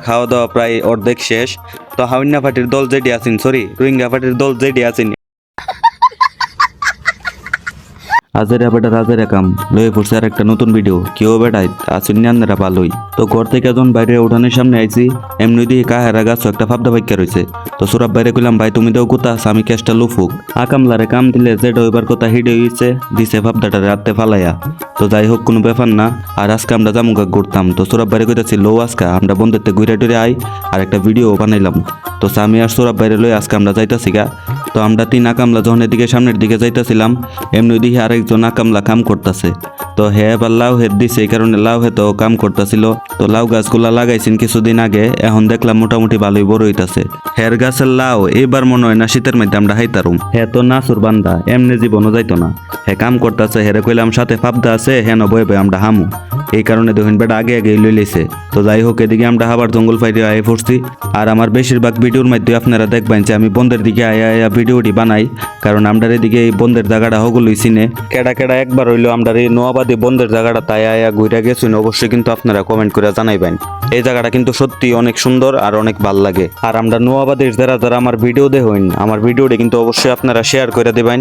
খাওয়া দাওয়া প্রায় অর্ধেক শেষ। তো হাউন্না ফাটির দল যেটি আছেন সরি রোহিঙ্গা ফাটির দল যেটি আছেন আজের বেটা রাজের কাম লয়ে পড়ছে আর একটা নতুন ভিডিও কেউ বেটাই আসুন নিয়ান্দারা ভালোই তো ঘর থেকে যখন বাইরে উঠানের সামনে আইছি, এমনি দিয়ে কাহারা গাছ একটা ফাবদা বাইকা রয়েছে তো সুরাব বাইরে কইলাম, ভাই, তুমি দেও কোথা আমি কেসটা লুফুক। আকামলারে কাম দিলে যেটা হইবার কথা হিডে হইছে, দিছে ফাবদাটা রাতে ফালাইয়া। তো যাই হোক, কোনো ব্যাপার না। আর আজকে আমরা জামুকা ঘুরতাম। তো সুরাব বাইরে কইতাছি, লো আজকে, আমরা বন্ধুতে ঘুরে টুরে আই আর একটা ভিডিও বানাইলাম। তো সামি আর সুরাব বাইরে লই আজকে আমরা যাইতাছি গা। তো আমরা তিন আকামলা যখন এদিকে সামনের দিকে যাইতাছিলাম, এমনি দিকে আরেকজন আকামলা কাম করতেছে। তো হে এবার লাউ হেদ দিছে, এই কারণে লাউ হে তো কাম করতেছিল। তো লাউ গাছগুলা লাগাইছেন কিছুদিন আগে, এখন দেখলাম মোটামুটি ভালোই বড় হইতাছে। হের গাছের লাউ, এইবার মনে হয় না শীতের মধ্যে আমরা হাইতারুম। হে তো নাসুর বান্দা, এমনি জীবনও যাইতো না। হে কাম করতেছে, হেরে কইলাম সাথে ফাবদা আছে, হেন বয়ে বয়ে আমরা হামু। এই কারণে দেখুন বেটা আগে আগে লই লইছে। তো যাই হোক, এদিকে আমরা হাবার জঙ্গল ফাইটে আয়ে পড়ছি আর আমার বেশিরভাগ ভিডিওর মধ্যে আপনারা দেখবেন যে আমি বন্ধের দিকে আয়া আয়া ভিডিওটি বানাই। কারণ আমরা এদিকে এই বন্ধের জায়গাটা হগুলোই চিনে। কেডা কেডা একবার হইল আমরা এই নোয়াবাদী বন্ধের জায়গাটা তাই আয়া ঘুরে গেছেন অবশ্যই কিন্তু আপনারা কমেন্ট করে জানাইবেন। এই জায়গাটা কিন্তু সত্যি অনেক সুন্দর আর অনেক ভালো লাগে। আর আমরা নোয়াবাদের যারা যারা আমার ভিডিও দেখুন, আমার ভিডিওটি কিন্তু অবশ্যই আপনারা শেয়ার করে দেবেন।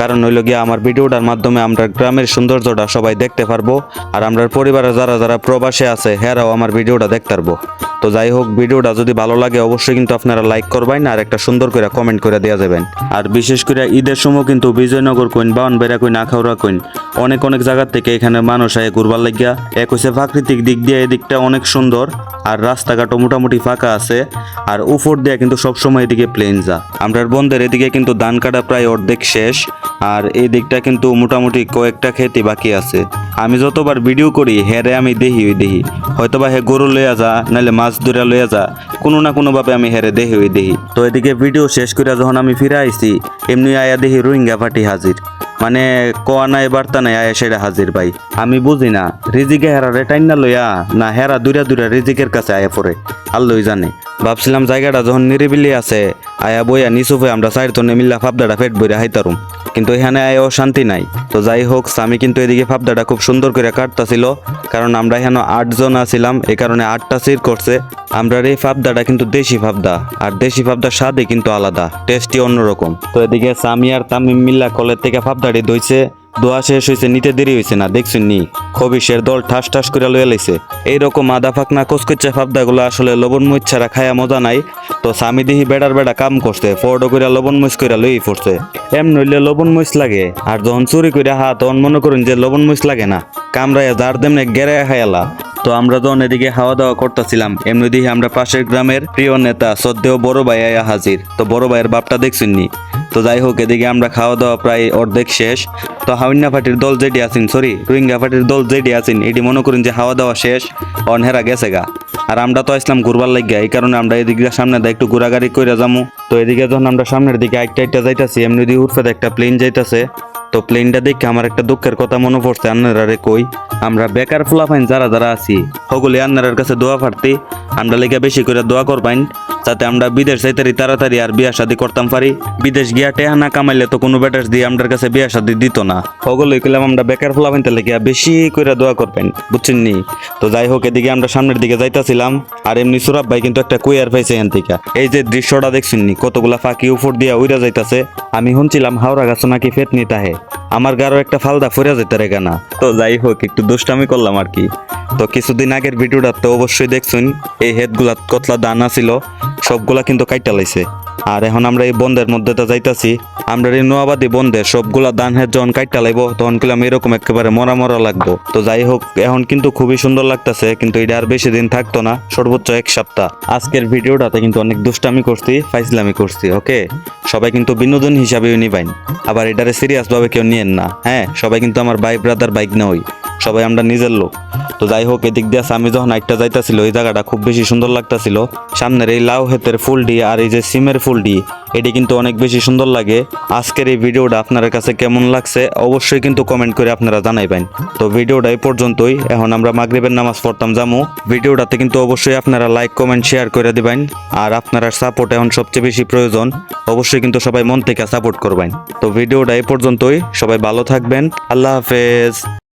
কারণ হইল গিয়ে আমার ভিডিওটার মাধ্যমে আমরা গ্রামের সৌন্দর্যটা সবাই দেখতে পারব, আর আমরা পরিবারে যারা যারা প্রবাসে আছে, হেরাও আমার ভিডিওটা দেখতে পারব। তো যাই হোক, ভিডিওটা যদি ভালো লাগে, অবশ্যই কিন্তু আপনারা লাইক করবেন আর একটা সুন্দর করে কমেন্ট করে দেওয়া যাবেন। আর বিশেষ করে ঈদের সময় কিন্তু বিজয়নগর কইন, বাউন বেড়া কইন আখাউড়া কইন। অনেক অনেক জায়গার থেকে এখানে মানুষ আয় ঘুরবার লাগিয়া। এক হচ্ছে প্রাকৃতিক দিক দিয়ে এদিকটা অনেক সুন্দর, আর রাস্তাঘাটও মোটামুটি ফাঁকা আছে, আর উপর দিয়ে কিন্তু সবসময় এদিকে প্লেন যা। আমরার বন্ধের এদিকে কিন্তু ধান কাটা প্রায় অর্ধেক শেষ, আর এই দিকটা কিন্তু মোটামুটি কয়েকটা খেতে বাকি আছে। আমি যতবার ভিডিও করি, হেরে আমি দেখি ওই দেখি হয়তোবা হে গরু লইয়া যা নাহলে মাছ ধরে লইয়া যা, কোনো না কোনোভাবে আমি হেরে দেখি ওই দেখি তো এদিকে ভিডিও শেষ করে যখন আমি ফিরে আইছি, এমনি আয়া দেখি রোহিঙ্গা পার্টি হাজির। মানে কোয়া নাই, বার্তা নাই, আয়া সেটা হাজির ভাই। আমি বুঝি না, রিজিকে হেরা রে না লইয়া, না হেরা দুইরা দুইরা রিজিকের কাছে আয়া পড়ে। আল্লই জানে। ভাবছিলাম জায়গাটা যখন নিরিবিলি আছে আয়া বইয়া নিচুফে আমরা চাই তো মিল্লা ফাবদাটা ফেট বইরা হাইতারুম। কিন্তু এখানে আয়ও শান্তি নাই। তো যাই হোক, স্বামী কিন্তু এদিকে ফাবদাটা খুব সুন্দর করে কাটতাছিল, কারণ আমরা এখানে আটজন আছিলাম, এ কারণে আটটা সির করছে। আমরা এই ফাবদাটা কিন্তু দেশি ফাবদা আর দেশি ফাবদার স্বাদই কিন্তু আলাদা, টেস্টই অন্যরকম। তো এদিকে স্বামী আর তামিম মিল্লা কলের থেকে ফাবদাটি দইছে দোয়া শেষ হয়েছে নিতে দেরি হয়েছে না, দেখছেন নি? খবিশের দল ঠাস ঠাস করে লয়ে লাইছে। এইরকম আদা ফাকনা কচকচ্চা ফাবদাগুলো আসলে লবণ ছাড়া খায়া মজা নাই। তো স্বামী দিহি বেড়ার বেড়া কাম করছে ফটো করে লবণ মরিচ করে লই পড়ছে এম নইলে লবণ মরিচ লাগে, আর যখন চুরি করে হা তখন মনে করুন যে লবণ মরিচ লাগে না। কামড়াইয়া যার দেমনে গেরে খায়ালা তো আমরা যখন এদিকে খাওয়া দাওয়া করতেছিলাম এমনি দিকে আমরা পাশের গ্রামের প্রিয় নেতা সদ্দেও বড় ভাই আয়া হাজির। তো বড় ভাইয়ের বাপটা দেখছেন নি? তো যাই হোক, এদিকে আমরা খাওয়া দাওয়া প্রায় অর্ধেক শেষ। তো হাউন্না ফাটির দল যেটি আছেন সরি রোহিঙ্গা ফাটির দল যেটি আছেন, এটি মনে করুন যে খাওয়া দাওয়া শেষ, অনহেরা গেছে গা। আর আমরা তো আসলাম ঘুরবার লাগিয়া, এই কারণে আমরা এদিকে সামনে একটু ঘোরাঘুরি করে যাব তো এদিকে যখন আমরা সামনের দিকে একটা একটা যাইতাছি, এমনি দিয়ে উঠফে একটা প্লেন যাইতাছে। তো প্লেনটা দেখে আমার একটা দুঃখের কথা মনে পড়ছে, আন্নারা রে কই? আমরা বেকার ফুলাফাইন যারা যারা আছি সকলে আন্নারার কাছে দোয়া ফাটতি আমরা লেগে বেশি করে দোয়া করবাইন। যাতে আমরা বিদেশ যাইতারি তাড়াতাড়ি আর বিয়া শাদি করতাম পারি। বিদেশ গিয়া টেহা না কামাইলে তো কোনো বেটার দিয়ে আমাদের কাছে বিয়া শাদি দিত না। সকলে কইলাম আমরা বেকার ফুলাফাইন তাহলে গিয়া বেশি করে দোয়া করবেন, বুঝছেন নি? তো যাই হোক, এদিকে আমরা সামনের দিকে যাইতাছিলাম, আর এমনি সুরাব ভাই কিন্তু একটা কুয়ার পাইছে এখান থেকে। এই যে দৃশ্যটা দেখছেন নি, কতগুলা ফাঁকি উপর দিয়া উইরা যাইতাছে। আমি শুনছিলাম হাওড়া গাছ নাকি ফেট নিতে আহে। আমার গারো একটা ফালদা ফুরা যেতে রে গানা। তো যাই হোক, একটু দুষ্টামি করলাম আর কি। তো কিছুদিন আগের ভিডিওটা তো অবশ্যই দেখছুন, এই হেডগুলা কতলা দানা ছিল। সবগুলা কিন্তু কাইটা লাইছে। আর এখন আমরা এই বন্ধের মধ্যে তো যাইতাছি, আমরা এই নোয়াবাদী বন্ধের সবগুলা দান হেড যখন কাইটা লাইব, তখন কিলাম এরকম একেবারে মরা মরা লাগবো। তো যাই হোক, এখন কিন্তু খুবই সুন্দর লাগতাছে, কিন্তু এটা আর বেশি দিন থাকতো না, সর্বোচ্চ এক সপ্তাহ। আজকের ভিডিওটাতে কিন্তু অনেক দুষ্টামি করছি, ফাইজলামি করছি, ওকে? সবাই কিন্তু বিনোদন হিসাবেও নিবাইন। আবার এটারে সিরিয়াস ভাবে কেউ নিয়েন না হ্যাঁ? সবাই কিন্তু আমার ভাই ব্রাদার বাইক না হই সবাই আমরা নিজের লোক। তো যাই হোক, এদিক দিয়ে আমি যখন একটা যাইতাছিল, এই জায়গাটা খুব বেশি সুন্দর লাগতাছিল। সামনের এই লাউ হেতের ফুলটি আর এই যে সিমের ফুলটি এটি কিন্তু অনেক বেশি সুন্দর লাগে। আজকের এই ভিডিওটা আপনার কাছে কেমন লাগছে, অবশ্যই কিন্তু কমেন্ট করে আপনারা জানাইবেন। তো ভিডিওটা এই পর্যন্তই। এখন আমরা মাগরিবের নামাজ পড়তাম, জামু। ভিডিওটাতে কিন্তু অবশ্যই আপনারা লাইক কমেন্ট শেয়ার করে দিবেন। আর আপনারা সাপোর্ট এখন সবচেয়ে বেশি প্রয়োজন। অবশ্যই কিন্তু সবাই মন থেকে সাপোর্ট করবেন। তো ভিডিওটা এই পর্যন্তই। সবাই ভালো থাকবেন। আল্লাহ হাফেজ।